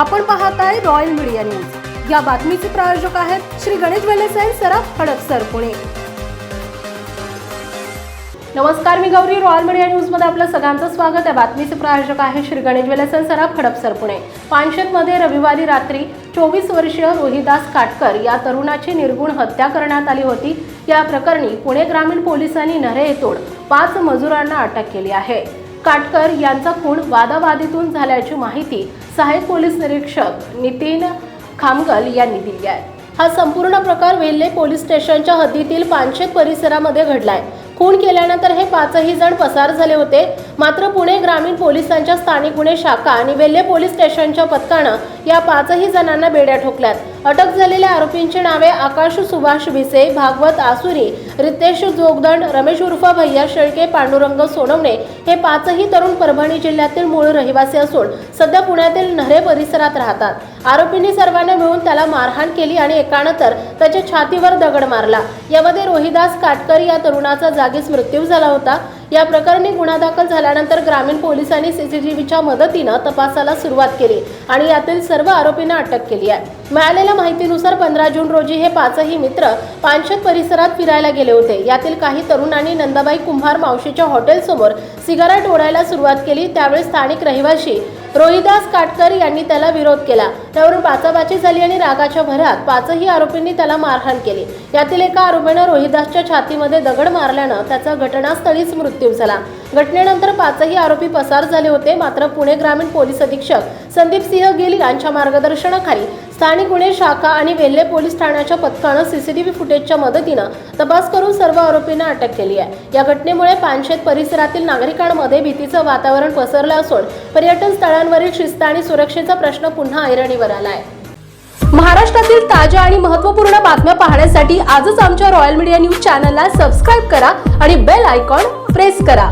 आपण पाहत आहे रॉयल मीडिया न्यूज या बातमीचे प्रायोजक आहेत श्री गणेश वेलेसाई सराफ हडपसर पुणे. नमस्कार मी गौरी. रॉयल मीडिया न्यूजमध्ये आपलं सगळ्यांचं स्वागत. आहे बातमीचे प्रायोजक आहे श्री गणेश वेलेसन सराफ हडपसर पुणे. पानशेतमध्ये रविवारी रात्री चोवीस वर्षीय रोहिदास काटकर या तरुणाची निर्गुण हत्या करण्यात आली होती. या प्रकरणी पुणे ग्रामीण पोलिसांनी नरे येथून पाच मजुरांना अटक केली आहे. काटकर यांचा खून वादावादीतून झाल्याची माहिती सहाय्यक पोलीस निरीक्षक नितीन खामगल यांनी दिली आहे. हा संपूर्ण प्रकार वेल्हे पोलीस स्टेशनच्या हद्दीतील पानशेत परिसरामध्ये घडलाय. खून केल्यानंतर हे पाचही जण पसार झाले होते. मात्र पुणे ग्रामीण पोलिसांच्या स्थानिक गुन्हे शाखा आणि वेल्हे पोलीस स्टेशनच्या पथकानं या पाचही जणांना बेड्या ठोकल्यात. अटक झालेल्या आरोपींची नावे आकाश सुभाष भिसे भागवत आसुरी रितेश जोगदंड रमेश उर्फ भैया शेळके पांडुरंग सोनवणे हे पाचही तरुण परभणी जिल्ह्यातील मूळ रहिवासी असून सध्या पुण्यातील नहरे परिसरात राहतात. आरोपींनी सर्वांना मिळून त्याला मारहाण केली आणि एकानंतर त्याच्या छातीवर दगड मारला. यामध्ये रोहिदास काटकर या तरुणाचा जागीच मृत्यू झाला होता. या प्रकरणी गुन्हा दाखल झाल्यानंतर ग्रामीण पोलिसांनी सीसीटीव्हीच्या मदतीनं तपासाला सुरुवात केली आणि यातील सर्व आरोपींना अटक केली आहे. मिळालेल्या माहितीनुसार पंधरा जून रोजी हे पाचही मित्र पानशेत परिसरात फिरायला गेले होते. यातील काही तरुणांनी नंदाबाई कुंभार मावशीच्या हॉटेलसमोर सिगारेट ओढायला सुरुवात केली. त्यावेळी स्थानिक रहिवासी रोहिदास काटकर यांनी त्याला विरोध केला. त्यावरून बाचाबाची झाली आणि रागाच्या भरात पाचही आरोपींनी त्याला मारहाण केली. यातील एका आरोपीनं रोहिदासच्या छातीमध्ये दगड मारल्यानं त्याचा घटनास्थळीच मृत्यू झाला. घटनेनंतर पाचही आरोपी पसार झाले होते मात्र पुणे ग्रामीण पोलीस अधीक्षक संदीप सिंह गिल यांच्या मार्गदर्शनाखाली स्थानिक गुन्हे शाखा आणि वेल्हे पोलीस ठाण्याच्या पथकानं सीसीटीव्ही फुटेजच्या मदतीनं तपास करून सर्व आरोपींना अटक केली आहे. या घटनेमुळे पानशेत परिसरातील नागरिकांमध्ये भीतीचं वातावरण पसरलं असून पर्यटन स्थळांवरील शिस्त आणि सुरक्षेचा प्रश्न पुन्हा ऐरणीवर आला आहे महाराष्ट्रातील ताज्या आणि महत्त्वपूर्ण बातम्या पाहण्यासाठी आजच आमच्या रॉयल मीडिया न्यूज चॅनलला सबस्क्राईब करा आणि बेल आयकॉन प्रेस करा.